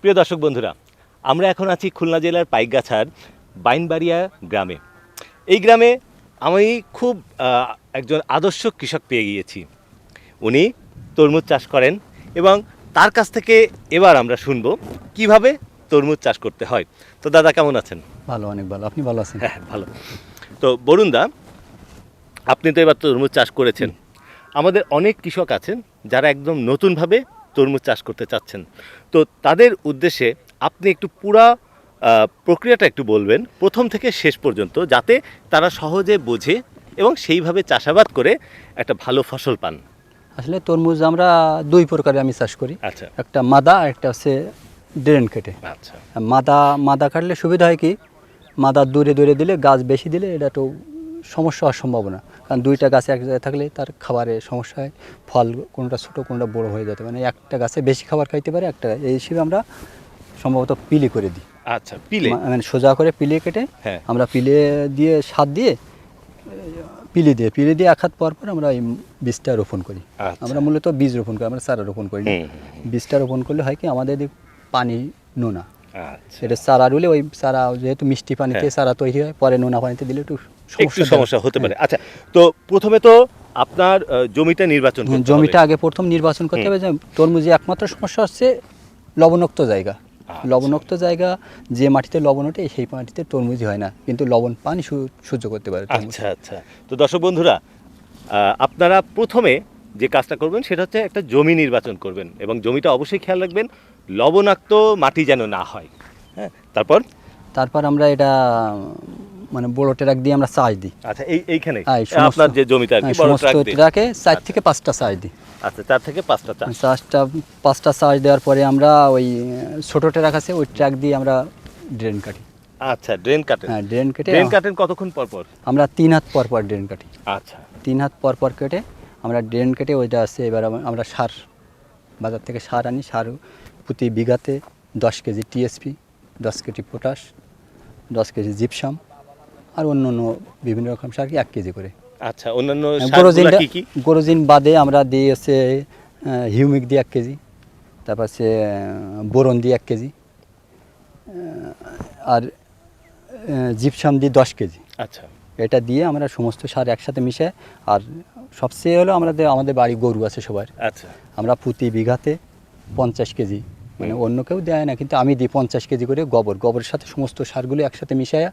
প্রিয় দর্শক বন্ধুরা আমরা এখন আছি খুলনা জেলার পাইকগাছার বাইনবাড়িয়া গ্রামে। এই গ্রামে আমি খুব একজন আদর্শ কৃষক পেয়ে গিয়েছি। উনি তরমুজ চাষ করেন এবং তার কাছ থেকে এবার আমরা শুনব কীভাবে তরমুজ চাষ করতে হয়। তো দাদা কেমন আছেন? ভালো অনেক ভালো। আপনি ভালো আছেন? হ্যাঁ ভালো। তো বরুণ দা আপনি তো এবার তরমুজ চাষ করেছেন। আমাদের অনেক কৃষক আছেন যারা একদম নতুনভাবে তরমুজ চাষ করতে চাচ্ছেন। তো তাদের উদ্দেশ্যে আপনি একটু পুরা প্রক্রিয়াটা একটু বলবেন প্রথম থেকে শেষ পর্যন্ত যাতে তারা সহজে বোঝে এবং সেইভাবে চাষাবাদ করে একটা ভালো ফসল পান। আসলে তরমুজ আমরা দুই প্রকারে আমি চাষ করি। আচ্ছা। একটা মাদা আর একটা হচ্ছে ড্রেন কেটে। আচ্ছা। মাদা মাদা কাটলে সুবিধা হয় কি? মাদা দূরে দূরে দিলে গাছ বেশি দিলে এটা একটু সমস্যা হওয়ার সম্ভাবনা। কারণ দুইটা গাছে এক জায়গায় থাকলে তার খাবারে সমস্যা হয় ফল কোনটা ছোটো কোনটা বড় হয়ে যেতে মানে একটা গাছে বেশি খাবার খাইতে পারে একটা এই হিসেবে আমরা সম্ভবত পিলি করে দিই। আচ্ছা পিলে? মানে সোজা করে পিলে কেটে হ্যাঁ। আমরা পিলে দিয়ে সার দিয়ে পিলি দিয়ে পিলে দিয়ে এক হাত পর পর আমরা এই বীজটা রোপণ করি। আচ্ছা। আমরা মূলত বীজ রোপণ করি আমরা চারা রোপণ করি বীজটা রোপণ করলে হয় কি আমাদের পানি নোনা। আচ্ছা। এটা চারা রুলে ওই চারা যেহেতু মিষ্টি পানিতে হ্যাঁ। চারা তৈরি হয় পরে নোনা পানিতে দিলে একটু একটু সমস্যা হতে পারে। আচ্ছা তো প্রথমে তো আপনার জমিটা নির্বাচন হ্যাঁ। জমিটা আগে প্রথম নির্বাচন করতে হবে যে তরমুজে একমাত্র সমস্যা হচ্ছে লবণাক্ত জায়গা। আচ্ছা। লবণাক্ত জায়গা যে মাটিতে লবণ ওঠে সেই মাটিতে তরমুজই হয় না। কিন্তু লবণ পানি সহ্য করতে পারে আচ্ছা আচ্ছা। তো দর্শক বন্ধুরা আপনারা প্রথমে যে কাজটা করবেন সেটা হচ্ছে একটা জমি নির্বাচন করবেন এবং জমিটা অবশ্যই খেয়াল রাখবেন লবণাক্ত মাটি যেন না হয়। হ্যাঁ তারপর? তারপর আমরা এটা মানে বড় ট্রাক দিয়ে আমরা চাষ দিই। আচ্ছা এই এইখানে হ্যাঁ, সমস্ত- আপনার যে জমিটা আর কি হ্যাঁ, বড় ট্রাক দিয়ে? ট্রাকে চার থেকে পাঁচটা চাষ দিই। আচ্ছা চার থেকে পাঁচটা চাষ। চাষটা পাঁচটা চাষ দেওয়ার পরে আমরা ওই ছোট ট্রাক আছে ওই ট্রাক দিয়ে আমরা ড্রেন কাটি। আচ্ছা ড্রেন কাটেন হ্যাঁ ড্রেন কেটে ড্রেন কাটেন কতক্ষণ পর পর? আমরা তিন হাত পর পর ড্রেন কাটি। আচ্ছা। তিন হাত পর পর কেটে আমরা ড্রেন কেটে ওইটা আছে এবার আমরা সার বাজার থেকে সার আনি সার প্রতি বিঘাতে দশ কেজি টিএসপি দশ কেজি পটাশ দশ কেজি জিপসাম আর অন্য অন্য বিভিন্ন রকম সার কি এক কেজি করে। আচ্ছা অন্যান্য গোরোজিন সারগুলা কি কি? গোরোজিন বাদে আমরা দিই হচ্ছে হিউমিক দিয়ে এক কেজি তারপর হচ্ছে বোরন দিয়ে এক কেজি আর জিপসাম দিয়ে দশ কেজি। আচ্ছা। এটা দিয়ে আমরা সমস্ত সার একসাথে মিশে আর সবচেয়ে হলো আমাদের আমাদের বাড়ি গরু আছে সবার। আচ্ছা। আমরা প্রতি বিঘাতে পঞ্চাশ কেজি মানে অন্য কেউ দেয় না কিন্তু আমি দিই পঞ্চাশ কেজি করে গোবর। গোবরের সাথে সমস্ত সারগুলো একসাথে মিশাই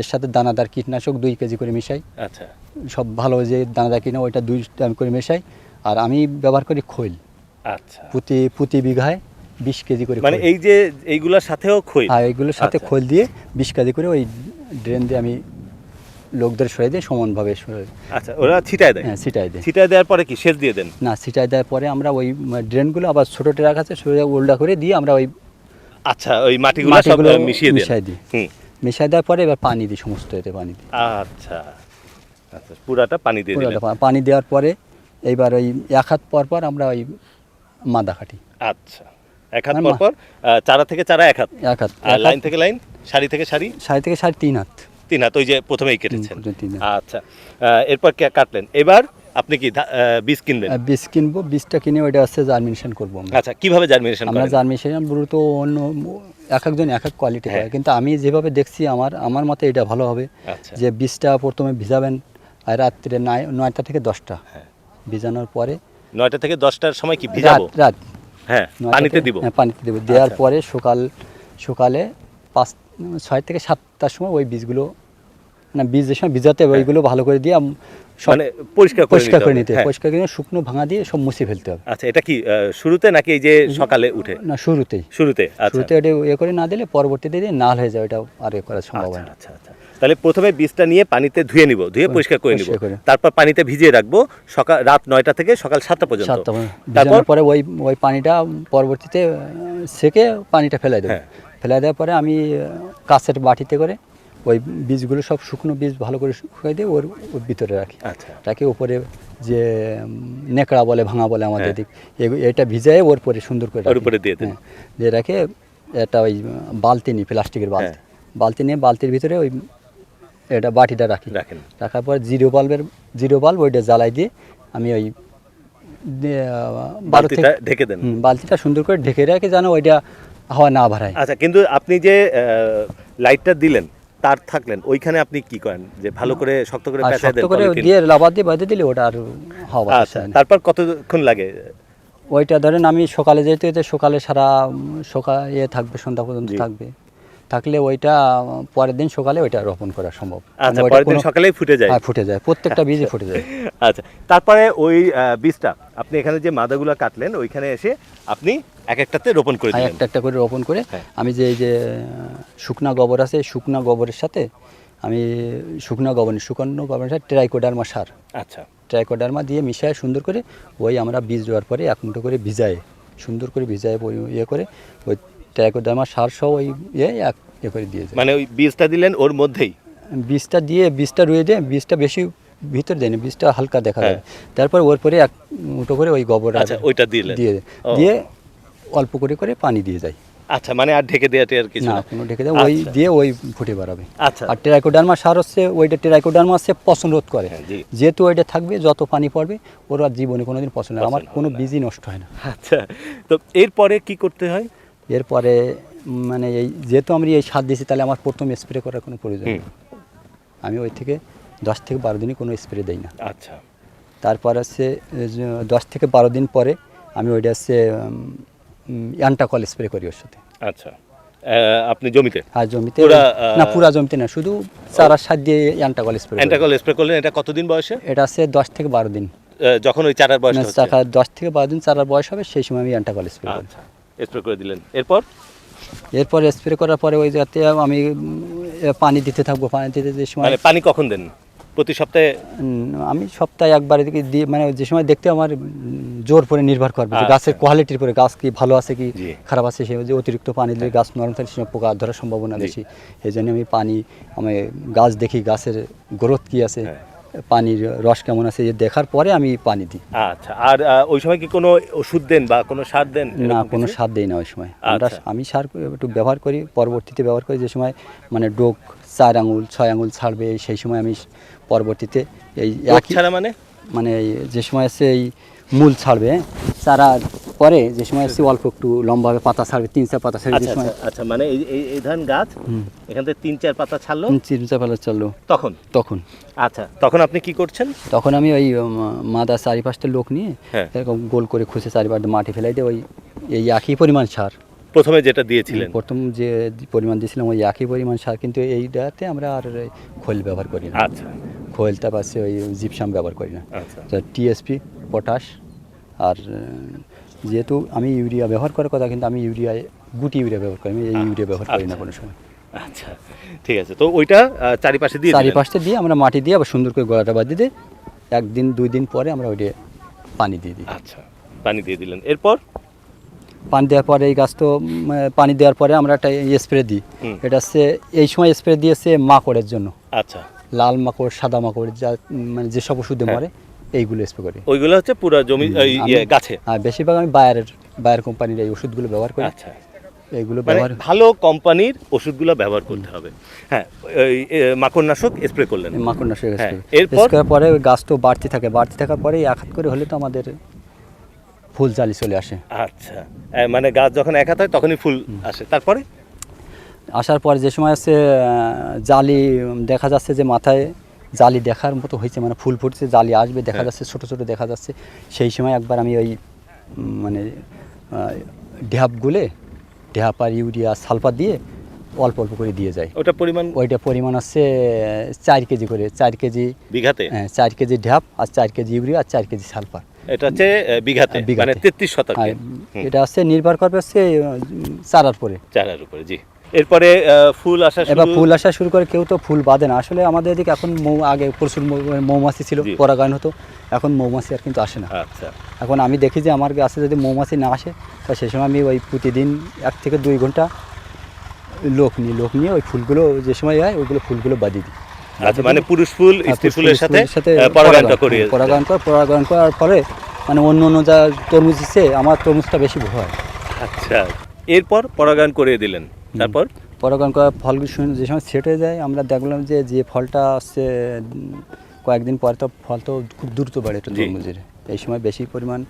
এর সাথে দানাদার কীটনাশক দুই কেজি করে মিশাই। আচ্ছা। সব ভালো যে দানাদার কিনা ওইটা দুই টাইম করে মেশাই। আর আমি ব্যবহার করি খৈল। আচ্ছা। প্রতি প্রতি বিঘায় বিশ কেজি করে মানে এই যে এইগুলোর সাথেও খই হ্যাঁ এইগুলোর সাথে আচ্ছা। খৈল দিয়ে বিশ কেজি করে ওই ড্রেন দিয়ে আমি লোকদের সরাই দিয়ে সমানভাবে আচ্ছা ওরা ছিটায় দেয়? হ্যাঁ ছিটাই দিই ছিটায় দেওয়ার পরে কি সেচ দিয়ে দেন? না ছিটাই দেওয়ার পরে আমরা ওই ড্রেনগুলো আবার ছোটো ট্রাক আছে সোজা উল্টা করে দিয়ে আমরা ওই আচ্ছা ওই মাটিগুলো সব মিশিয়ে মিশাই দিই। হুম। মিশাই দেওয়ার পরে এবার পানি দিই সমস্ত এতে পানি দিই। আচ্ছা আচ্ছা পুরাটা পানি দিয়ে দিলেন। পানি দেওয়ার পরে এইবার ওই এক হাত পর পর আমরা ওই মাদা কাটি। আচ্ছা এক হাত না, পর পর চারা থেকে চারা এক হাত। এক হাত। আর লাইন থেকে লাইন সারি থেকে সারি? সাড়ে থেকে সাড়ে তিন হাত। তিন হাত ওই যে প্রথমেই কেটেছেন। আচ্ছা এরপর কে- কাটলেন? এবার আপনি কি বীজ কিনলেন আর বীজ কিনবো বীজটা কিনে ওইটা হচ্ছে জার্মিনেশন করব আচ্ছা কীভাবে জার্মিনেশন আমরা জার্মিনেশন মূলত অন্য এক একজন এক এক কোয়ালিটি হ্যাঁ। করে কিন্তু আমি যেভাবে দেখছি আমার আমার মতে এটা ভালো হবে আচ্ছা। যে বীজটা প্রথমে ভিজাবেন আর রাত্রে নয় নয়টা থেকে দশটা। হ্যাঁ। ভিজানোর পরে নয়টা থেকে দশটার সময় কি ভিজাবো? রাত রাত। হ্যাঁ পানিতে দিব। হ্যাঁ পানিতে দেবো। দেওয়ার আচ্ছা। পরে সকাল সকালে পাঁচ ছয় থেকে সাতটার সময় ওই বীজগুলো না বীজ যে সময় ভিজাতে হবে ওইগুলো ভালো করে দিয়ে মানে পরিষ্কার পরিষ্কার করে নিতে হবে। হ্যাঁ। পরিষ্কার করে শুকনো ভাঙা দিয়ে সব মুছে ফেলতে হবে। আচ্ছা এটা কি শুরুতে নাকি এই যে সকালে উঠে? না শুরুতেই। শুরুতে আচ্ছা। শুরুতে ওটা ইয়ে করে না দিলে পরবর্তীতে দিয়ে নাল হয়ে যায় ওটা আর এ করার সম্ভব হয় আচ্ছা না আচ্ছা আচ্ছা। তাহলে প্রথমে বীজটা নিয়ে পানিতে ধুয়ে নিব ধুয়ে পরিষ্কার করে নিব। করে। তারপর পানিতে ভিজিয়ে রাখব সকাল রাত নয়টা থেকে সকাল সাতটা পর্যন্ত। তারপর? পরে ওই ওই পানিটা পরবর্তীতে সেকে পানিটা ফেলাই দেবো। হ্যাঁ। ফেলাই দেওয়ার পরে আমি কাঁচের বাটিতে করে ওই বীজগুলো সব শুকনো বীজ ভালো করে শুকিয়ে দিয়ে ওর ভিতরে রাখি আচ্ছা রাখি উপরে যে উম, নেকড়া বলে ভাঙা বলে আমাদের হ্যাঁ। দিক এটা ভিজায় ওর পরে সুন্দর করে রাখি। উপরে দিয়ে। হ্যাঁ, দিয়ে রাখে এটা ওই বালতি নিই প্লাস্টিকের বালতি হ্যাঁ। বালতি নিয়ে বালতির ভিতরে ওই এটা বাটিটা রাখি রাখেন রাখার পর জিরো বাল্বের জিরো বাল্ব ওইটা জ্বালাই দিয়ে আমি ওই বালতিটা ঢেকে দেন বালতিটা সুন্দর করে ঢেকে রাখে যেন ওইটা হাওয়া না ভাড়ায় আচ্ছা কিন্তু আপনি যে লাইটটা দিলেন তার থাকলেন ওইখানে আপনি কি করেন? যে ভালো করে শক্ত করে পেঁচায় শক্ত দেন করে দিয়ে লাভা দিয়ে বাঁধে দিলে ওটা আর হওয়া আচ্ছা তারপর কতক্ষণ লাগে? ওইটা ধরেন আমি সকালে যেতে যেতে সকালে সারা সকাল ইয়ে থাকবে সন্ধ্যা পর্যন্ত থাকবে। থাকলে ওইটা পরের দিন সকালে ওইটা রোপণ করা সম্ভব। আচ্ছা মানে পরের দিন সকালেই ফুটে যায়। হ্যাঁ, ফুটে যায়। প্রত্যেকটা বীজই ফুটে যায়। আচ্ছা তারপরে ওই বীজটা আপনি এখানে যে মাদাগুলো কাটলেন ওইখানে এসে আপনি এক একটাতে রোপণ করে আর দিলেন। একটা একটা করে রোপণ করে হ্যাঁ। আমি যে এই যে শুকনা গোবর আছে শুকনা গোবরের সাথে আমি শুকনা গোবর শুকনো গোবরের সাথে ট্রাইকোডার্মা সার। আচ্ছা। ট্রাইকোডার্মা দিয়ে মিশায় সুন্দর করে ওই আমরা বীজ দেওয়ার পরে এক মুঠো করে ভিজায় সুন্দর করে ভিজায় ইয়ে করে ওই ট্রাইকোডার্মা সার সহ ওই ইয়ে এক ইয়ে করে দিয়ে যায় মানে ওই বীজটা দিলেন ওর মধ্যেই? বীজটা দিয়ে বীজটা রুয়ে দিয়ে বীজটা বেশি ভিতর দেয় না বীজটা হালকা দেখা যায়। হ্যাঁ। তারপর ওর পরে এক মুঠো করে ওই গোবর আচ্ছা ওইটা দিয়ে ও। দিয়ে অল্প করে করে পানি দিয়ে যায় আচ্ছা মানে আর ঢেকে দেওয়াতে আর কিছু না কোনো ঢেকে দেয় ওই আচ্ছা। দিয়ে ওই ফুটে বাড়াবে। আচ্ছা। আর টেরাকোডার্মা সার হচ্ছে ওইটা টেরাকোডার্মা হচ্ছে পচন রোধ করে। হ্যাঁ, যেহেতু ওইটা থাকবে যত পানি পড়বে ওর আর জীবনে কোনোদিন পছন্দ না। আমার কোনো বীজই নষ্ট হয় না। আচ্ছা তো এরপরে কি করতে হয়? এরপরে মানে এই যেহেতু আমি এই সার দিয়েছি তাহলে আমার প্রথম স্প্রে করার কোনো প্রয়োজন নেই। আমি ওই থেকে দশ থেকে বারো দিনই কোনো স্প্রে দেই না। আচ্ছা। তারপর হচ্ছে দশ থেকে বারো দিন পরে আমি ওইটা হচ্ছে অ্যান্টাকল স্প্রে করি ওর সাথে। আচ্ছা। আপনি জমিতে? আর জমিতে। না পুরা জমিতে না শুধু চারার সার দিয়ে অ্যান্টাকল স্প্রে অ্যান্টাকল স্প্রে করলেন এটা কতদিন বয়সে? এটা হচ্ছে দশ থেকে বারো দিন। যখন ওই চারার বয়স চাকা দশ থেকে বারো দিন চারার বয়স হবে সেই সময় আমি অ্যান্টাকল স্প্রে করি। আচ্ছা স্প্রে করে দিলেন। এরপর? এরপর স্প্রে করার পরে ওই যাতে আমি পানি দিতে থাকব পানি দিতে যে সময় মানে পানি কখন দেন? প্রতি সপ্তাহে? আমি সপ্তাহে একবার এদিকে দিয়ে মানে যে সময় দেখতে আমার জোর পরে নির্ভর করবে যে আচ্ছা। গাছের কোয়ালিটির পরে গাছ কি ভালো আছে কি খারাপ আছে সে যে অতিরিক্ত পানি দিলে গাছ নরম থাকে সে সময় পোকা ধরার সম্ভাবনা বেশি। এই জন্য আমি পানি আমি গাছ দেখি গাছের গ্রোথ কি আছে। হ্যাঁ। পানির রস কেমন আছে যে দেখার পরে আমি পানি দিই। আচ্ছা আর ওই সময় কি কোনো ওষুধ দেন বা কোনো সার দেন না কোনো সার দেই না ওই সময়। আমরা আচ্ছা। আমি সার একটু ব্যবহার করি পরবর্তীতে ব্যবহার করি যে সময় মানে ডোক চার আঙুল ছয় আঙুল ছাড়বে সেই সময় আমি পরবর্তীতে এই মানে? মানে যে সময় আছে এই মূল ছাড়বে চারা পরে যে সময় আছে অল্প একটু লম্বাভাবে পাতা ছাড়বে তিন চার পাতা ছাড়বে যে আচ্ছা সময় আচ্ছা আচ্ছা মানে এই ধান গাছ। এখান থেকে তিন চার পাতা ছাড়লো? তিন চার পাতা ছাড়লো। তখন? তখন। আচ্ছা তখন আপনি কি করছেন? তখন আমি ওই মাদা চারিপাশটা লোক নিয়ে হ্যাঁ। এরকম গোল করে খুঁজে চারিপাশ মাটি ফেলাই দিয়ে ওই এই একই পরিমাণ সার। প্রথমে যেটা দিয়েছিলেন। প্রথম যে পরিমাণ দিয়েছিলাম ওই একই পরিমাণ সার কিন্তু এইটাতে আমরা আর খোল ব্যবহার করি না। আচ্ছা। খোলটা পাশে ওই জিপসাম ব্যবহার করি না। আচ্ছা। টিএসপি পটাশ আর যেহেতু আমি ইউরিয়া ব্যবহার করার কথা কিন্তু আমি ইউরিয়া গুটি ইউরিয়া ব্যবহার করি আমি এই ইউরিয়া ব্যবহার করি না আচ্ছা। কোনো সময়। আচ্ছা ঠিক আছে। তো ওইটা চারিপাশে দিয়ে দিলেন। চারিপাশটা দিয়ে আমরা মাটি দিয়ে আবার সুন্দর করে গলাটা বাঁধিয়ে দিই একদিন দুই দিন পরে আমরা ওইটা পানি দিয়ে দিই। আচ্ছা পানি দিয়ে দিলেন। এরপর? পানি দেওয়ার পরে এই গাছ তো পানি দেওয়ার পরে আমরা একটা স্প্রে দিই। এটা হচ্ছে এই সময় স্প্রে দিয়েছে মাকড়ের জন্য। আচ্ছা। লাল মাকড় সাদা মাকড় যা মানে যেসব ওষুধে হ্যাঁ। মরে এইগুলো স্প্রে করি। ওইগুলো হচ্ছে পুরো জমি ইয়ে, গাছে? হ্যাঁ বেশিরভাগ আমি বায়ারের বায়ার কোম্পানির এই ওষুধগুলো ব্যবহার করি। আচ্ছা। এইগুলো মানে ব্যবহার ভালো কোম্পানির ওষুধগুলো ব্যবহার করতে হবে। হ্যাঁ মাকড়নাশক স্প্রে করলেন। মাকড়নাশক হ্যাঁ, স্প্রে এরপর? করার পরে ওই গাছ তো বাড়তে থাকে বাড়তে থাকার পরে এক হাত করে হলে তো আমাদের ফুল জালি চলে আসে। আচ্ছা। মানে গাছ যখন এক হাত হয় তখনই ফুল আসে। তারপরে? আসার পরে যে সময় আছে জালি দেখা যাচ্ছে যে মাথায় জালি দেখার মতো হয়েছে মানে ফুল ফুটছে জালি আসবে দেখা হ্যাঁ। যাচ্ছে ছোট ছোট দেখা যাচ্ছে। সেই সময় একবার আমি ওই মানে ঢ্যাপ গুলে ঢ্যাপ আর ইউরিয়া সালফার দিয়ে অল্প অল্প করে দিয়ে যায় ওটা পরিমাণ? ওইটা পরিমাণ হচ্ছে চার কেজি করে চার কেজি বিঘাতে? হ্যাঁ, চার কেজি ঢ্যাপ আর চার কেজি ইউরিয়া আর চার কেজি সালফার। এটা হচ্ছে বিঘাতে বিঘাতে। মানে তেত্রিশ শতাংশে এটা হচ্ছে নির্ভর করবে হচ্ছে চারার পরে চারার উপরে জি। এরপরে ফুল আসা এবার শুরু ফুল আসা শুরু করে কেউ তো ফুল বাঁধে না। আসলে আমাদের এদিকে এখন মৌ আগে প্রচুর মৌমাছি ছিল পরাগায়ন হতো। এখন মৌমাছি আর কিন্তু আসে না। আচ্ছা। এখন আমি দেখি যে আমার গাছে যদি মৌমাছি না আসে তা সেই সময় আমি ওই প্রতিদিন এক থেকে দুই ঘণ্টা লোক নিই। লোক নিয়ে ওই ফুলগুলো যে সময় হয় ওইগুলো ফুলগুলো বাঁধিয়ে দিই। আচ্ছা মানে পুরুষ ফুল স্ত্রী ফুলের সাথে পরাগায়নটা করিয়ে পরাগায়ন কর পরাগায়ন করার পরে মানে অন্য অন্য যা তরমুজ দিচ্ছে আমার তরমুজটা বেশি হয়। আচ্ছা। এরপর পরাগায়ন করিয়ে দিলেন। তারপর? করার ফলগুলো যে সময় সেট হয়ে যায় আমরা দেখলাম যে যে ফলটা আসছে কয়েকদিন পরে তো ফল তো খুব দ্রুত বাড়ে একটা। তরমুজের। এই সময় বেশি পরিমাণ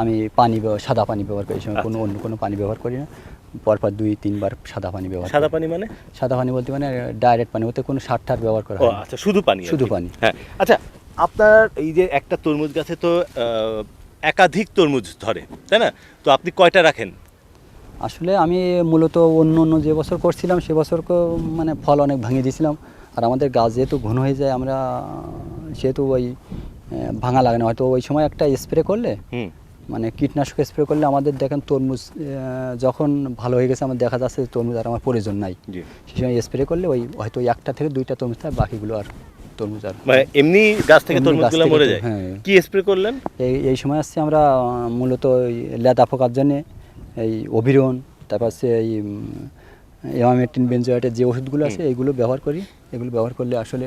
আমি পানি সাদা পানি ব্যবহার করি এই সময় কোনো অন্য কোনো পানি ব্যবহার করি না। পরপর দুই তিনবার সাদা পানি ব্যবহার সাদা পানি মানে? সাদা পানি বলতে মানে ডাইরেক্ট পানি ওতে কোনো সার টার ব্যবহার করা হয়। আচ্ছা শুধু পানি শুধু পানি। হ্যাঁ। আচ্ছা আপনার এই যে একটা তরমুজ গাছে তো একাধিক তরমুজ ধরে তাই না? তো আপনি কয়টা রাখেন? আসলে আমি মূলত অন্য অন্য যে বছর করছিলাম সে বছর মানে ফল অনেক ভাঙিয়ে দিয়েছিলাম। আর আমাদের গাছ যেহেতু ঘন হয়ে যায় আমরা সেহেতু ওই ভাঙা লাগে না। হয়তো ওই সময় একটা স্প্রে করলে মানে কীটনাশক স্প্রে করলে আমাদের দেখেন তরমুজ যখন ভালো হয়ে গেছে আমার দেখা যাচ্ছে তরমুজ আর আমার প্রয়োজন নাই। সেই সময় স্প্রে করলে ওই হয়তো একটা থেকে দুইটা তরমুজ থাকে বাকিগুলো আর তরমুজ আর মানে এমনি গাছ থেকে তরমুজগুলো মরে যায়? হ্যাঁ। কি স্প্রে করলেন? এই এই সময় আসছে আমরা মূলত ওই লেদা পোকার জন্যে। এই অভিরন তারপর হচ্ছে এই এমামেটিন বেঞ্জয়েটের যে ওষুধগুলো আছে এইগুলো ব্যবহার করি। এগুলো ব্যবহার করলে আসলে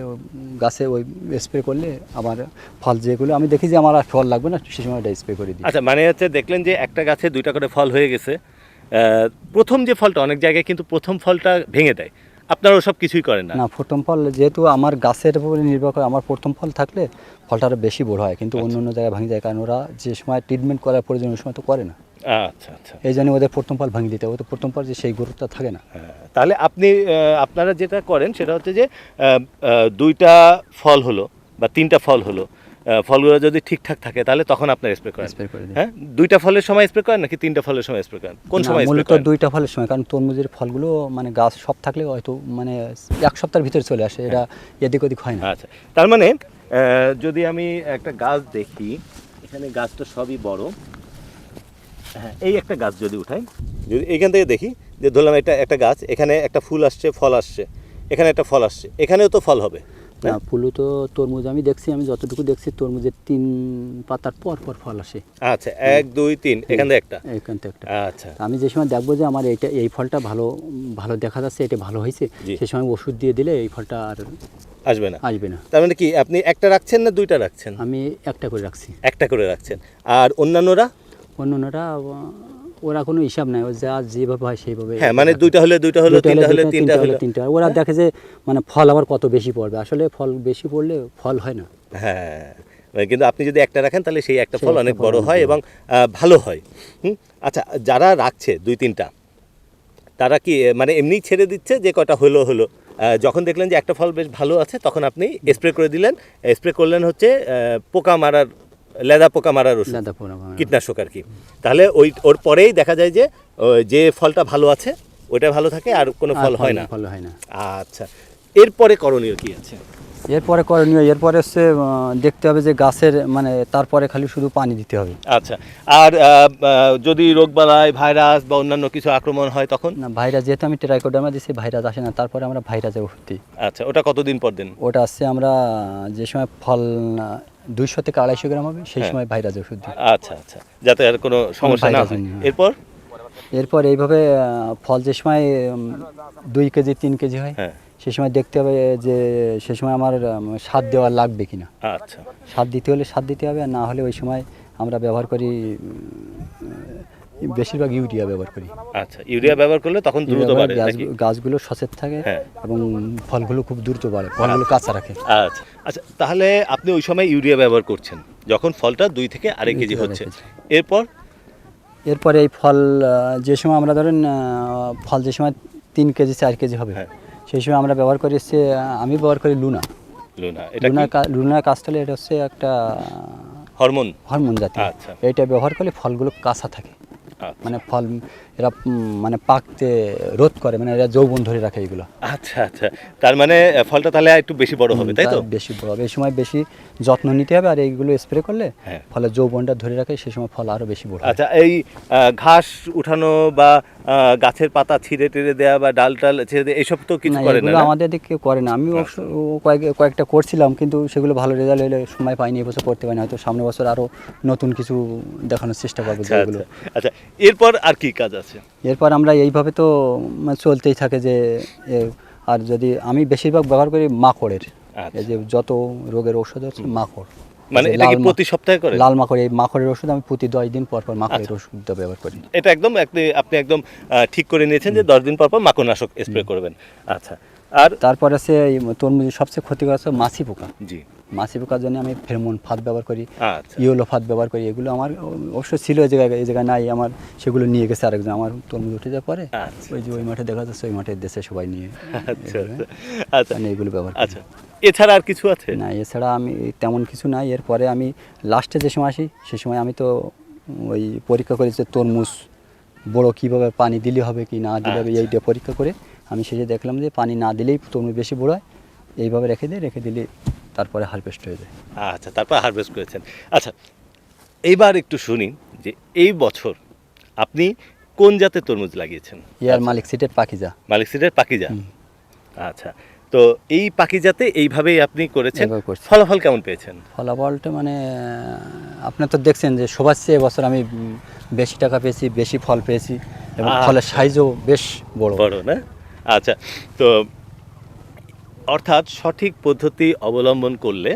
গাছে ওই স্প্রে করলে আমার ফল যেগুলো আমি দেখি যে আমার আর ফল লাগবে না সে সময় স্প্রে করে দিই। আচ্ছা মানে হচ্ছে দেখলেন যে একটা গাছে দুইটা করে ফল হয়ে গেছে। প্রথম যে ফলটা অনেক জায়গায় কিন্তু প্রথম ফলটা ভেঙে দেয়। আপনারা ওসব কিছুই করেন না? না প্রথম ফল যেহেতু আমার গাছের উপরে নির্ভর করে আমার প্রথম ফল থাকলে ফলটা আরও বেশি বড় হয়। কিন্তু অন্য অন্য জায়গায় ভাঙে যায় কারণ ওরা যে সময় ট্রিটমেন্ট করার প্রয়োজন ওই সময় তো করে না। আচ্ছা আচ্ছা। এই জন্য ওদের প্রথম ফল ভাঙিয়ে দিতে হবে ওদের প্রথম ফল যে সেই গুরুত্বটা থাকে না। হ্যাঁ, তাহলে আপনি আপনারা যেটা করেন সেটা হচ্ছে যে দুইটা ফল হলো বা তিনটা ফল হলো ফলগুলো যদি ঠিকঠাক থাকে তাহলে তখন আপনার স্প্রে করেন। স্প্রে করে হ্যাঁ? দুইটা ফলের সময় স্প্রে করেন নাকি তিনটা ফলের সময় স্প্রে করেন? কোন সময় মূলত দুইটা ফলের সময় কারণ তরমুজের ফলগুলো মানে গাছ সব থাকলে হয়তো মানে এক সপ্তাহের ভিতরে চলে আসে এটা এদিক ওদিক হয় না। আচ্ছা তার মানে যদি আমি একটা গাছ দেখি এখানে গাছটা সবই বড় হ্যাঁ এই একটা গাছ যদি উঠাই। যদি এইখান থেকে দেখি যে ধরলাম এটা একটা গাছ এখানে একটা ফুল আসছে ফল আসছে এখানে একটা ফল আসছে এখানেও তো ফল হবে। না ফুলও তো তরমুজ আমি দেখছি আমি যতটুকু দেখছি তরমুজের তিন পাতার পর পর ফল আসে। আচ্ছা এক দুই তিন এখান থেকে একটা? এখান থেকে একটা। আচ্ছা। আমি যে সময় দেখব যে আমার এইটা এই ফলটা ভালো ভালো দেখা যাচ্ছে এটা ভালো হয়েছে। সেই সময় ওষুধ দিয়ে দিলে এই ফলটা আর আসবে না। আসবে না। তার মানে কি আপনি একটা রাখছেন না দুইটা রাখছেন? আমি একটা করে রাখছি। একটা করে রাখছেন। আর অন্যান্যরা? অন্যরা ওরা কোনো হিসাব নাই ও যা যেভাবে হয় সেইভাবে হ্যাঁ মানে দুইটা হলে দুইটা হলো তিনটা হলে তিনটা হলো তিনটা ওরা দেখে যে মানে ফল আবার কত বেশি পড়বে। আসলে ফল বেশি পড়লে ফল হয় না। হ্যাঁ কিন্তু আপনি যদি একটা রাখেন তাহলে সেই একটা ফল অনেক বড় হয় এবং ভালো হয়। হুম? আচ্ছা যারা রাখছে দুই তিনটা তারা কি মানে এমনি ছেড়ে দিচ্ছে যে কটা হলো হলো? যখন দেখলেন যে একটা ফল বেশ ভালো আছে তখন আপনি স্প্রে করে দিলেন। স্প্রে করলেন হচ্ছে পোকা মারার লেদা পোকা মারার ওষুধ। কীটনাশক আর কি। তাহলে ওই ওর পরেই দেখা যায় যে যে ফলটা ভালো আছে ওইটা ভালো থাকে আর কোনো ফল হয় না। ফল হয় না। আচ্ছা এরপরে করণীয় কি আছে? এরপরে করণীয় এরপরে হচ্ছে দেখতে হবে যে গাছের মানে তারপরে খালি শুধু পানি দিতে হবে। আচ্ছা আর যদি রোগবালাই ভাইরাস বা অন্যান্য কিছু আক্রমণ হয় তখন? না ভাইরাস যেহেতু আমি ট্রাইকোডার্মা দিচ্ছি ভাইরাস আসে না তারপরে আমরা ভাইরাসের ওষুধ দিই আচ্ছা ওটা কতদিন পর দিন? ওটা আসছে আমরা যে সময় ফল দুইশো থেকে আড়াইশো গ্রাম হবে সেই হ্যাঁ। সময় ভাইরাস ওষুধ দিই। আচ্ছা আচ্ছা যাতে আর কোনো সমস্যা না হয়। এরপর? এরপর এইভাবে ফল যে সময় দুই কেজি তিন কেজি হয় হ্যাঁ। সে সময় দেখতে হবে যে সে সময় আমার সার দেওয়া লাগবে কিনা। আচ্ছা। সার দিতে হলে সার দিতে হবে আর না হলে ওই সময় আমরা ব্যবহার করি বেশিরভাগ ইউরিয়া ব্যবহার করি। আচ্ছা ইউরিয়া ব্যবহার করলে তখন দ্রুত বাড়ে গাছগুলো সচেত থাকে হ্যাঁ। এবং ফলগুলো খুব দ্রুত বাড়ে ফলগুলো কাঁচা রাখে। আচ্ছা আচ্ছা তাহলে আপনি ওই সময় ইউরিয়া ব্যবহার করছেন যখন ফলটা দুই থেকে আড়াই কেজি হচ্ছে। এরপর? এরপরে এই ফল যে সময় আমরা ধরেন ফল যে সময় তিন কেজি চার কেজি হবে হ্যাঁ। সেই সময় আমরা ব্যবহার করি হচ্ছে আমি ব্যবহার করি লুনা। লুনা এটা লুনা কি? কা- লুনার কাজটা হলো এটা হচ্ছে একটা হরমোন। হরমোন জাতীয়। আচ্ছা। এইটা ব্যবহার করলে ফলগুলো কাঁচা থাকে। মানে ফল এরা মানে পাকতে রোধ করে মানে এরা যৌবন ধরে রাখে এগুলো। আচ্ছা আচ্ছা। তার মানে ফলটা তাহলে একটু বেশি বড় হবে তাই তো? বেশি বড় হবে। এই সময় বেশি যত্ন নিতে হবে আর এইগুলো স্প্রে করলে হ্যাঁ। ফলে যৌবনটা ধরে রাখে সেই সময় ফল আরও বেশি বড় আচ্ছা এই ঘাস উঠানো বা গাছের পাতা ছিঁড়ে টেড়ে দেওয়া বা ডাল টাল ছিঁড়ে দেওয়া এইসব তো কিছু করে না আমাদের দিকে কেউ করে না। আমি অবশ্য কয়েক কয়েকটা করছিলাম কিন্তু সেগুলো ভালো রেজাল্ট হলে সময় পাইনি এবছর করতে পারিনি। হয়তো সামনে বছর আরও নতুন কিছু দেখানোর চেষ্টা করব আচ্ছা আচ্ছা। আচ্ছা এরপর আর কি কাজ আছে? এরপর আমরা এইভাবে তো চলতেই থাকে যে আর যদি আমি বেশিরভাগ ব্যবহার করি মাকড়ের। আচ্ছা। এই যে যত রোগের ঔষধ হচ্ছে মাকড়। মানে এটা কি প্রতি সপ্তাহে করে? লাল মাকড় এই মাকড়ের ওষুধ আমি প্রতি দশ দিন পর পর মাকড়ের আচ্ছা। ওষুধটা ব্যবহার করি। এটা একদম আপনি আপনি একদম ঠিক করে নিয়েছেন যে দশ দিন পর পর মাকড়নাশক স্প্রে করবেন। আচ্ছা। আর তারপর আছে এই তরমুজের সবচেয়ে ক্ষতিকর হচ্ছে মাছি পোকা। জি। মাছি পোকার জন্য আমি ফেরমোন ফাঁদ ব্যবহার করি আচ্ছা। ইয়েলো ফাঁদ ব্যবহার করি এগুলো আমার অবশ্য ছিল এই জায়গায় এই জায়গায় নাই আমার সেগুলো নিয়ে গেছে আরেকজন আমার তরমুজ উঠে যাওয়ার পরে। আচ্ছা। ওই যে ওই মাঠে দেখা যাচ্ছে ওই মাঠে দেশে সবাই নিয়ে। আচ্ছা এগুলো, আচ্ছা। ব্যবহার আচ্ছা। এছাড়া আর কিছু আছে? না এছাড়া আমি তেমন কিছু নাই এরপরে আমি লাস্টে যে সময় আসি সে সময় আমি তো ওই পরীক্ষা করি যে তরমুজ বড় কীভাবে পানি দিলে হবে কি না দিলে হবে। এইটা পরীক্ষা করে আমি শেষে দেখলাম যে পানি না দিলেই তরমুজ বেশি বড় হয় এইভাবে রেখে দিই রেখে দিলে তারপরে হারভেস্ট হয়ে যায়। আচ্ছা তারপর হারভেস্ট করেছেন। আচ্ছা এইবার একটু শুনি যে এই বছর আপনি কোন জাতের তরমুজ লাগিয়েছেন? ইয়ার মালিক সিটের পাখিজা মালিক সিটের হুম। আচ্ছা তো এই পাকিজাতে এইভাবেই আপনি করেছেন। ফলাফল কেমন পেয়েছেন? ফলাফলটা মানে আপনি তো দেখছেন যে সবার চেয়ে এবছর আমি বেশি টাকা পেয়েছি বেশি ফল পেয়েছি এবং আচ্ছা। ফলের সাইজও বেশ বড়। বড় না? আচ্ছা তো অর্থাৎ সঠিক পদ্ধতি অবলম্বন করলে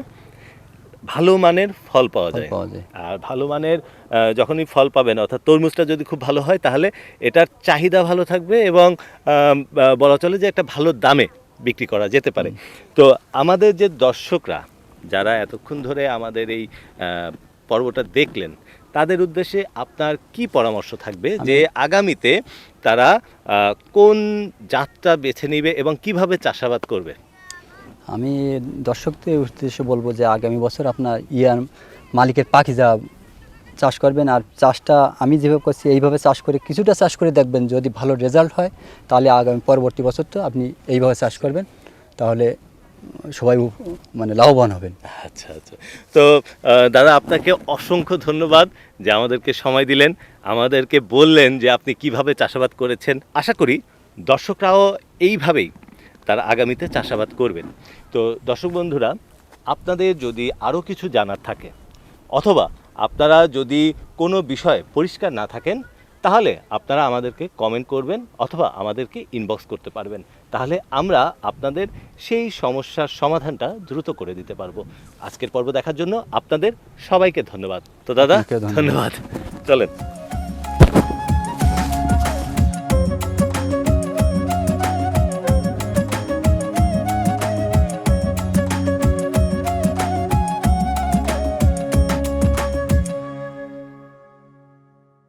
ভালো মানের ফল পাওয়া যায়। আর ভালো মানের যখনই ফল পাবেন অর্থাৎ তরমুজটা যদি খুব ভালো হয় তাহলে এটার চাহিদা ভালো থাকবে এবং বলা চলে যে একটা ভালো দামে বিক্রি করা যেতে পারে। তো আমাদের যে দর্শকরা যারা এতক্ষণ ধরে আমাদের এই পর্বটা দেখলেন তাদের উদ্দেশ্যে আপনার কি পরামর্শ থাকবে? যে আগামীতে তারা কোন জাতটা বেছে নেবে এবং কীভাবে চাষাবাদ করবে? আমি দর্শকদের উদ্দেশ্যে বলব যে আগামী বছর আপনার ইয়ার মালিকের পাখি যা চাষ করবেন আর চাষটা আমি যেভাবে করছি, এইভাবে চাষ করে কিছুটা চাষ করে দেখবেন যদি ভালো রেজাল্ট হয়, তাহলে আগামী পরবর্তী বছর তো আপনি এইভাবে চাষ করবেন, তাহলে সবাই মানে লাভবান হবেন। আচ্ছা আচ্ছা। তো দাদা, আপনাকে অসংখ্য ধন্যবাদ যে আমাদেরকে সময় দিলেন, আমাদেরকে বললেন যে আপনি কীভাবে চাষাবাদ করেছেন। আশা করি দর্শকরাও এইভাবেই তারা আগামীতে চাষাবাদ করবেন। তো দর্শক বন্ধুরা আপনাদের যদি আরও কিছু জানার থাকে অথবা আপনারা যদি কোনো বিষয়ে পরিষ্কার না থাকেন তাহলে আপনারা আমাদেরকে কমেন্ট করবেন অথবা আমাদেরকে ইনবক্স করতে পারবেন। তাহলে আমরা আপনাদের সেই সমস্যার সমাধানটা দ্রুত করে দিতে পারব। আজকের পর্ব দেখার জন্য আপনাদের সবাইকে ধন্যবাদ। তো দাদা ধন্যবাদ। ধন্যবাদ। চলেন।